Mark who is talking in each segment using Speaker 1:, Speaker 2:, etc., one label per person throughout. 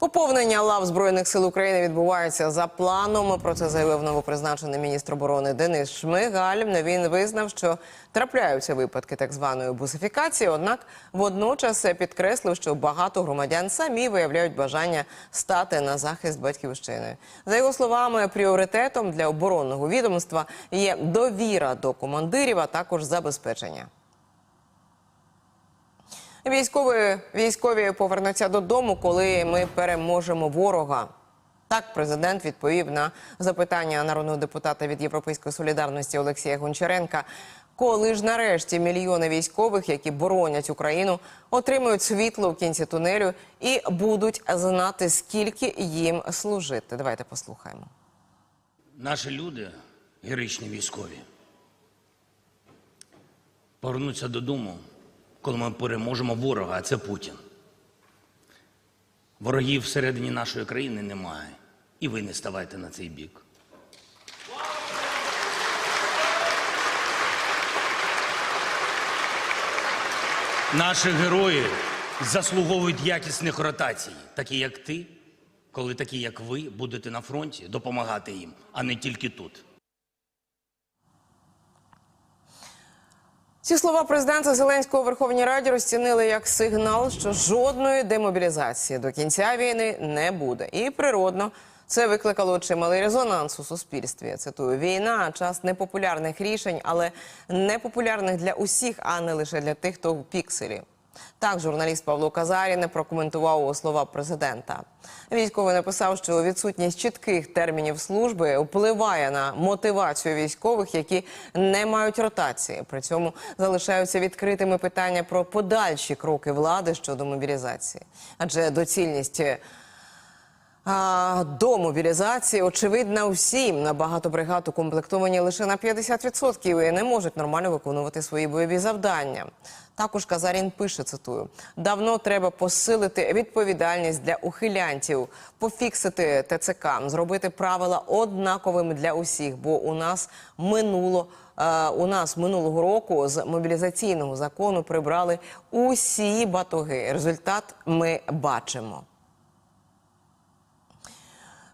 Speaker 1: Поповнення лав збройних сил України відбувається за планом. Про це заявив новопризначений міністр оборони Денис Шмигаль. Він визнав, що трапляються випадки так званої бусифікації. Однак водночас підкреслив, що багато громадян самі виявляють бажання стати на захист батьківщини. За його словами, пріоритетом для оборонного відомства є довіра до командирів, а також забезпечення. Військові, військові повернуться додому, коли ми переможемо ворога. Так, президент відповів на запитання народного депутата від Європейської солідарності Олексія Гончаренка. Коли ж нарешті мільйони військових, які боронять Україну, отримують світло в кінці тунелю і будуть знати, скільки їм служити. Давайте послухаємо.
Speaker 2: Наші люди, героїчні військові, повернуться додому, коли ми переможемо ворога, а це Путін. Ворогів всередині нашої країни немає. І ви не ставайте на цей бік. Наші герої заслуговують якісних ротацій, такі як ти, коли такі, як ви, будете на фронті, допомагати їм, а не тільки тут.
Speaker 1: Ці слова президента Зеленського у Верховній Раді розцінили як сигнал, що жодної демобілізації до кінця війни не буде. І природно це викликало чималий резонанс у суспільстві. Цитую: війна час непопулярних рішень, але непопулярних для усіх, а не лише для тих, хто в пікселі. Так, журналіст Павло Казаріне прокоментував слова президента. Військовий написав, що відсутність чітких термінів служби впливає на мотивацію військових, які не мають ротації. При цьому залишаються відкритими питання про подальші кроки влади щодо мобілізації, адже доцільність. А, до мобілізації очевидна усім. На багато бригад укомплектовані лише на 50% і не можуть нормально виконувати свої бойові завдання. Також Казарін пише, цитую: давно треба посилити відповідальність для ухилянтів, пофіксити ТЦК, зробити правила однаковими для усіх, бо у нас минуло. е, У нас минулого року з мобілізаційного закону прибрали усі батоги. Результат ми бачимо.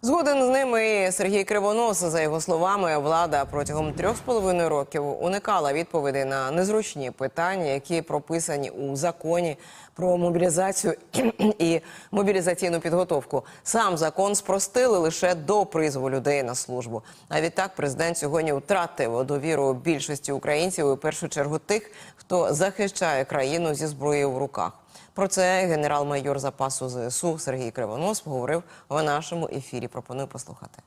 Speaker 1: Згоден з ними і Сергій Кривонос. За його словами, влада протягом трьох з половиною років уникала відповідей на незручні питання, які прописані у законі про мобілізацію і мобілізаційну підготовку. Сам закон спростили лише до призову людей на службу. А відтак президент сьогодні втратив довіру більшості українців, в першу чергу тих, хто захищає країну зі зброєю в руках. Про це генерал-майор запасу ЗСУ Сергій Кривонос говорив в нашому ефірі. Пропоную послухати.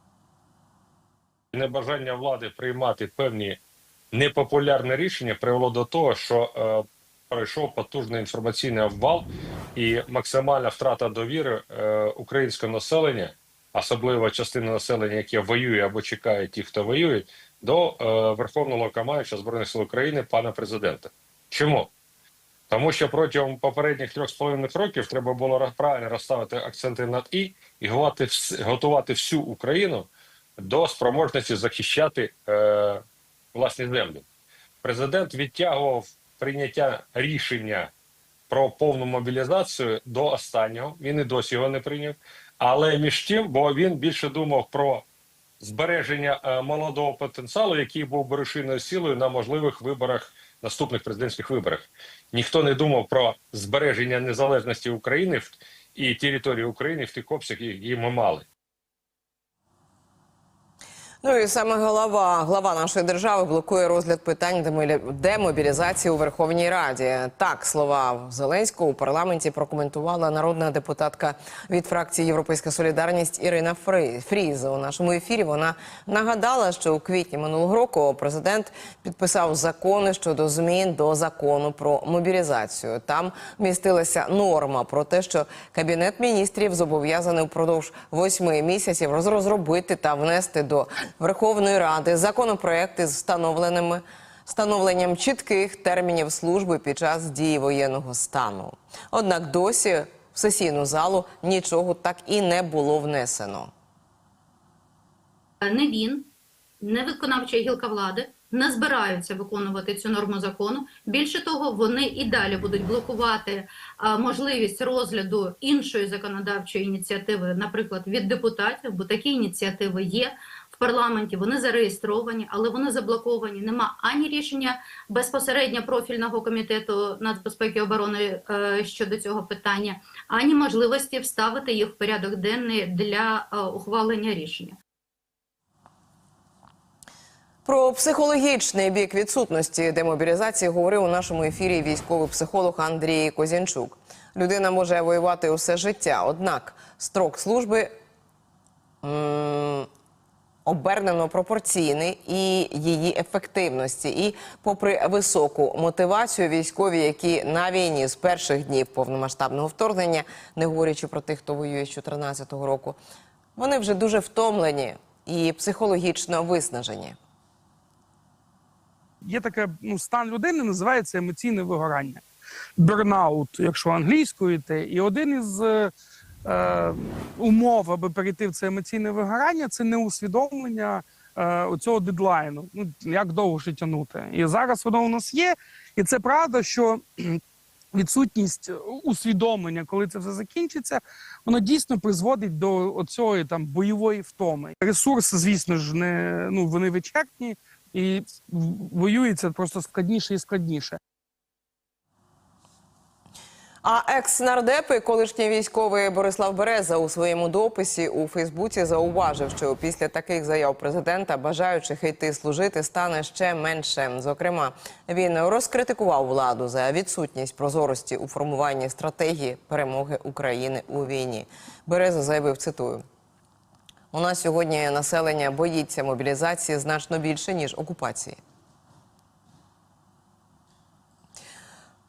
Speaker 3: небажання влади приймати певні непопулярні рішення привело до того, що е, пройшов потужний інформаційний обвал і максимальна втрата довіри е, українського населення, особливо частини населення, яке воює або чекає ті, хто воює, до е, верховного командуюча збройних сил України пана президента. Чому? Тому що протягом попередніх трьох з половиною років треба було правильно розставити акценти над і і готувати, всю Україну до спроможності захищати е, власні землі. Президент відтягував прийняття рішення про повну мобілізацію до останнього. Він і досі його не прийняв. Але між тим, бо він більше думав про збереження е, молодого потенціалу, який був берешиною силою на можливих виборах, наступних президентських виборах. Ніхто не думав про збереження незалежності України і території України в тих обсягах, які ми мали.
Speaker 1: Ну і саме голова, глава нашої держави блокує розгляд питань демобілі- демобілізації у Верховній Раді. Так слова Зеленського у парламенті прокоментувала народна депутатка від фракції Європейська Солідарність Ірина Фріз. У нашому ефірі вона нагадала, що у квітні минулого року президент підписав закони щодо змін до закону про мобілізацію. Там містилася норма про те, що кабінет міністрів зобов'язаний впродовж восьми місяців роз- розробити та внести до Верховної Ради законопроекти з встановленими встановленням чітких термінів служби під час дії воєнного стану. Однак досі в сесійну залу нічого так і не було внесено.
Speaker 4: не він, не виконавча гілка влади не збираються виконувати цю норму закону. Більше того, вони і далі будуть блокувати можливість розгляду іншої законодавчої ініціативи, наприклад, від депутатів, бо такі ініціативи є парламенті. Вони зареєстровані, але вони заблоковані. Нема ані рішення безпосередньо профільного комітету нацбезпеки і оборони е, щодо цього питання, ані можливості вставити їх в порядок денний для е, ухвалення рішення.
Speaker 1: Про психологічний бік відсутності демобілізації говорив у нашому ефірі військовий психолог Андрій Козінчук. Людина може воювати усе життя, однак строк служби обернено пропорційний і її ефективності. І, попри високу мотивацію, військові, які на війні з перших днів повномасштабного вторгнення, не говорячи про тих, хто воює з 2014 року, вони вже дуже втомлені і психологічно виснажені.
Speaker 5: Є таке ну, стан людини, називається емоційне вигорання. Бернаут, якщо англійською йти. І один із е, умов, аби перейти в це емоційне вигорання, це неусвідомлення е, оцього дедлайну. Ну, як довго ще тягнути. І зараз воно у нас є. І це правда, що відсутність усвідомлення, коли це все закінчиться, воно дійсно призводить до оцього там бойової втоми. Ресурси, звісно ж, не ну вони вичерпні і воюється просто складніше і складніше.
Speaker 1: А екс-нардеп і колишній військовий Борислав Береза у своєму дописі у Фейсбуці зауважив, що після таких заяв президента бажаючих йти служити стане ще менше. Зокрема, він розкритикував владу за відсутність прозорості у формуванні стратегії перемоги України у війні. Береза заявив, цитую. У нас сьогодні населення боїться мобілізації значно більше ніж окупації.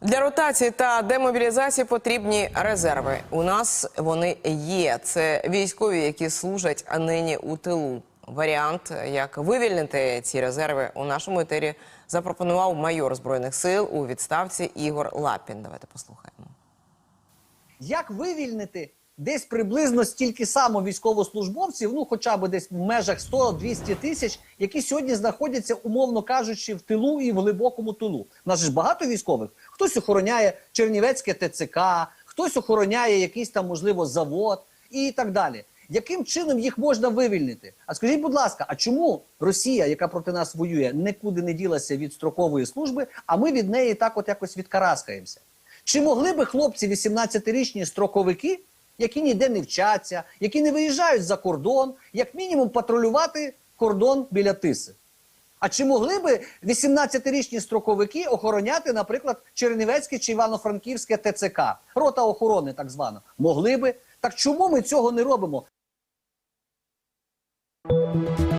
Speaker 1: Для ротації та демобілізації потрібні резерви. У нас вони є. Це військові, які служать, нині у тилу. Варіант, як вивільнити ці резерви у нашому етері, запропонував майор збройних сил у відставці Ігор Лапін. Давайте послухаємо.
Speaker 6: Як вивільнити десь приблизно стільки само військовослужбовців, ну хоча б десь в межах 100-200 тисяч, які сьогодні знаходяться, умовно кажучи, в тилу і в глибокому тилу. У нас ж багато військових. Хтось охороняє Чернівецьке ТЦК, хтось охороняє якийсь там, можливо, завод і так далі. Яким чином їх можна вивільнити? А скажіть, будь ласка, а чому Росія, яка проти нас воює, нікуди не ділася від строкової служби, а ми від неї так от якось відкараскаємося? Чи могли би хлопці 18-річні строковики, які ніде не вчаться, які не виїжджають за кордон, як мінімум патрулювати кордон біля Тиси? А чи могли би 18-річні строковики охороняти, наприклад, Чернівецьке чи Івано-Франківське ТЦК, рота охорони, так звано? Могли би. Так чому ми цього не робимо?